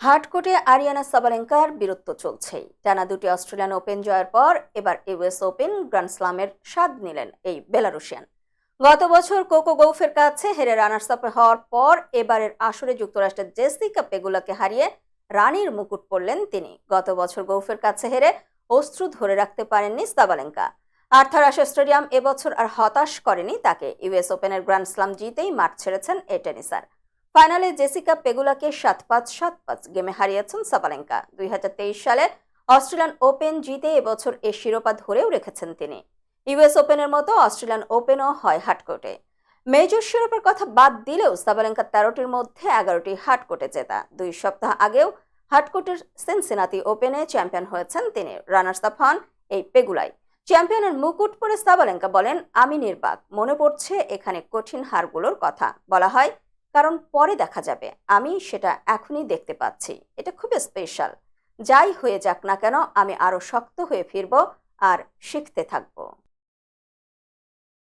হার্ডকোর্টে আরিয়ানা সাবালেঙ্কার বীরত্ব চলছেই টানা দুটি অস্ট্রেলিয়ান ওপেন জয়ের পর এবার ইউএস ওপেন গ্র্যান্ড স্লামের স্বাদ নিলেন এই বেলারুশিয়ান। গত বছর কোকো গৌফের কাছে হেরে রানার্স আপ হওয়ার পর এবারের আসরে যুক্তরাষ্ট্রের জেসিকা পেগুলাকে হারিয়ে রানীর মুকুট পরলেন তিনি। গত বছর গৌফের কাছে হেরে অশ্রু ধরে রাখতে পারেননি সাবালেঙ্কা। আর্থার আশা স্টেডিয়াম এবছর আর হতাশ করেনি তাকে। ইউএস ওপেনের গ্র্যান্ড স্লাম জিতেই মাঠ ছেড়েছেন এই টেনিসার। ফাইনালে জেসিকা পেগুলাকে সাত পাঁচ সাত পাঁচ গেমে হারিয়েছেন সাবালেঙ্কা। দুই সালে অস্ট্রেলিয়ান ওপেন জিতে এবছর এ শিরোপা ধরেও রেখেছেন তিনি। ইউএস ওপেনের মতো অস্ট্রেলিয়ান ওপেনও হয় হাটকোর্টে মেজর শিরোপার কথা বাদ দিলেও সাবালেঙ্কা তেরোটির মধ্যে এগারোটি হাটকোর্টে জেতা। দুই সপ্তাহ আগেও হাটকোর্টের সিনসিনাতি ওপেনে চ্যাম্পিয়ন হয়েছেন তিনি, রানার্স আপ হন এই পেগুলাই। চ্যাম্পিয়নের মুকুট পরে সাবালেঙ্কা বলেন, আমি নির্বাক। মনে পড়ছে এখানে কঠিন হারগুলোর কথা। বলা হয় কারণ পরে দেখা যাবে। আমি সেটা এখনই দেখতে পাচ্ছি। এটা খুব স্পেশাল যাই হয়ে যাক না কেন, আমি আরও শক্ত হয়ে ফিরব আর শিখতে থাকব।